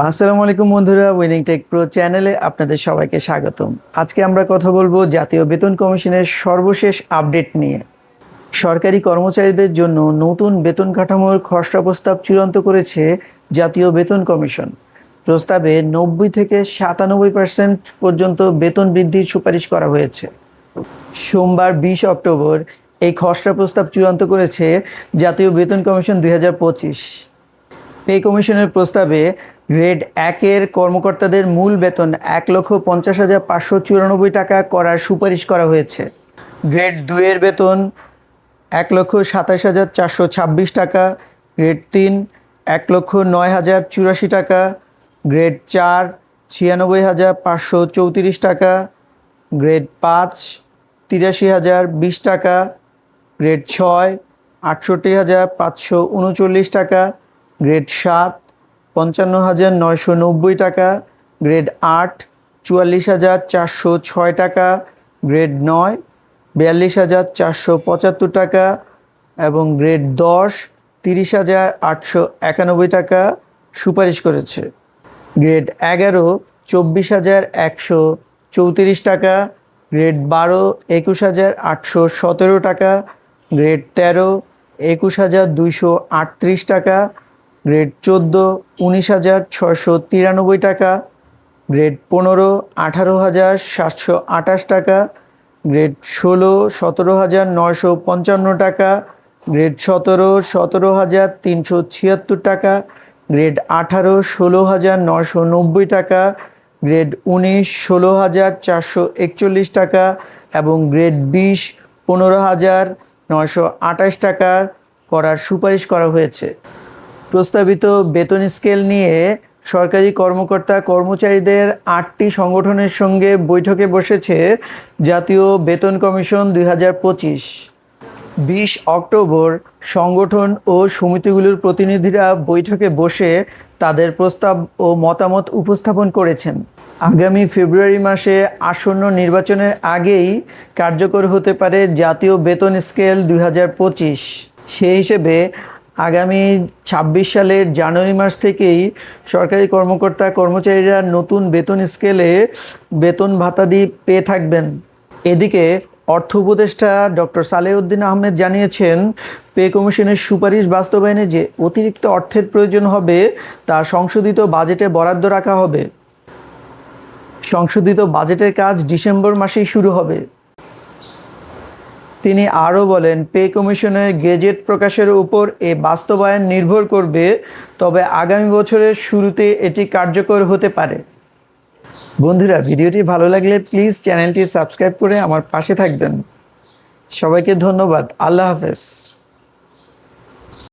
আসসালামু আলাইকুম বন্ধুরা উইনিং টেক প্রো চ্যানেলে আপনাদের সবাইকে স্বাগতম। আজকে আমরা কথা বলব জাতীয় বেতন কমিশনের সর্বশেষ আপডেট নিয়ে। সরকারি কর্মচারীদের জন্য নতুন বেতন কাঠামোর খসড়া প্রস্তাব চূড়ান্ত করেছে জাতীয় বেতন কমিশন। প্রস্তাবে নব্বই থেকে সাতানব্বই পার্সেন্ট পর্যন্ত বেতন বৃদ্ধির সুপারিশ করা হয়েছে। সোমবার বিশ অক্টোবর এই খসড়া প্রস্তাব চূড়ান্ত করেছে জাতীয় বেতন কমিশন দুই হাজার পঁচিশ। পে কমিশনের প্রস্তাবে গ্রেড একের কর্মকর্তাদের মূল বেতন এক লক্ষ পঞ্চাশ হাজার পাঁচশো চুরানব্বই টাকা করার সুপারিশ করা হয়েছে। গ্রেড দুইয়ের বেতন এক লক্ষ সাতাশ হাজার চারশো ছাব্বিশ টাকা, গ্রেড তিন এক লক্ষ নয় হাজার চুরাশি টাকা, গ্রেড চার ছিয়ানব্বই হাজার পাঁচশো চৌত্রিশ টাকা, গ্রেড পাঁচ তিরাশি হাজার বিশ টাকা, গ্রেড ছয় আটষট্টি হাজার পাঁচশো উনচল্লিশ টাকা গ্রেড সাত, পঞ্চান্ন হাজার নয়শো নব্বই টাকা। গ্রেড আট, চুয়াল্লিশ হাজার চারশো ছয় টাকা। গ্রেড নয়, বিয়াল্লিশ হাজার চারশো পঁচাত্তর টাকা। এবং গ্রেড দশ, তিরিশ হাজার আটশো একানব্বই টাকা সুপারিশ করেছে। গ্রেড এগারো, চব্বিশ হাজার একশো চৌত্রিশ টাকা। গ্রেড বারো, একুশ হাজার আটশো সতেরো টাকা। গ্রেড তেরো, একুশ হাজার দুইশো আটত্রিশ টাকা। গ্রেড চোদ্দ, উনিশ হাজার ছশো তিরানব্বই টাকা। গ্রেড পনেরো, আঠারো হাজার সাতশো আঠাশ টাকা। গ্রেড ষোলো, সতেরো হাজার নশো পঞ্চান্ন টাকা। গ্রেড সতেরো সতেরো হাজার তিনশো ছিয়াত্তর টাকা। গ্রেড আঠারো, ষোলো হাজার নশো নব্বই টাকা। গ্রেড উনিশ, ষোলো হাজার চারশো একচল্লিশ টাকা এবং গ্রেড বিশ, পনেরো হাজার নশো আঠাশ টাকা করার সুপারিশ করা হয়েছে। প্রস্তাবিত বেতন স্কেল নিয়ে সরকারি কর্মকর্তা কর্মচারীদের আটটি সংগঠনের সঙ্গে বৈঠকে বসেছে জাতীয় বেতন কমিশন দুই বিশ অক্টোবর সংগঠন ও সমিতিগুলোর প্রতিনিধিরা বৈঠকে বসে তাদের প্রস্তাব ও মতামত উপস্থাপন করেছেন। আগামী ফেব্রুয়ারি মাসে আসন্ন নির্বাচনের আগেই কার্যকর হতে পারে জাতীয় বেতন স্কেল দুই হাজার পঁচিশ। সেই হিসেবে আগামী ছাব্বিশ সালের জানুয়ারি মাস থেকেই সরকারি কর্মকর্তা কর্মচারীরা নতুন বেতন স্কেলে বেতন ভাতা ভাতাদি পেয়ে থাকবেন। এদিকে অর্থ উপদেষ্টা ডক্টর সালেউদ্দিন আহমেদ জানিয়েছেন, পে কমিশনের সুপারিশ বাস্তবায়নে যে অতিরিক্ত অর্থের প্রয়োজন হবে, তা সংশোধিত বাজেটে বরাদ্দ রাখা হবে। সংশোধিত বাজেটের কাজ ডিসেম্বর মাসেই শুরু হবে। তিনি আরও বলেন, পে কমিশনের গেজেট প্রকাশের উপর এ বাস্তবায়ন নির্ভর করবে, তবে আগামী বছরের শুরুতে এটি কার্যকর হতে পারে। বন্ধুরা, ভিডিওটি ভালো লাগলে প্লিজ চ্যানেলটি সাবস্ক্রাইব করে আমার পাশে থাকবেন। সবাইকে ধন্যবাদ। আল্লাহ হাফেজ।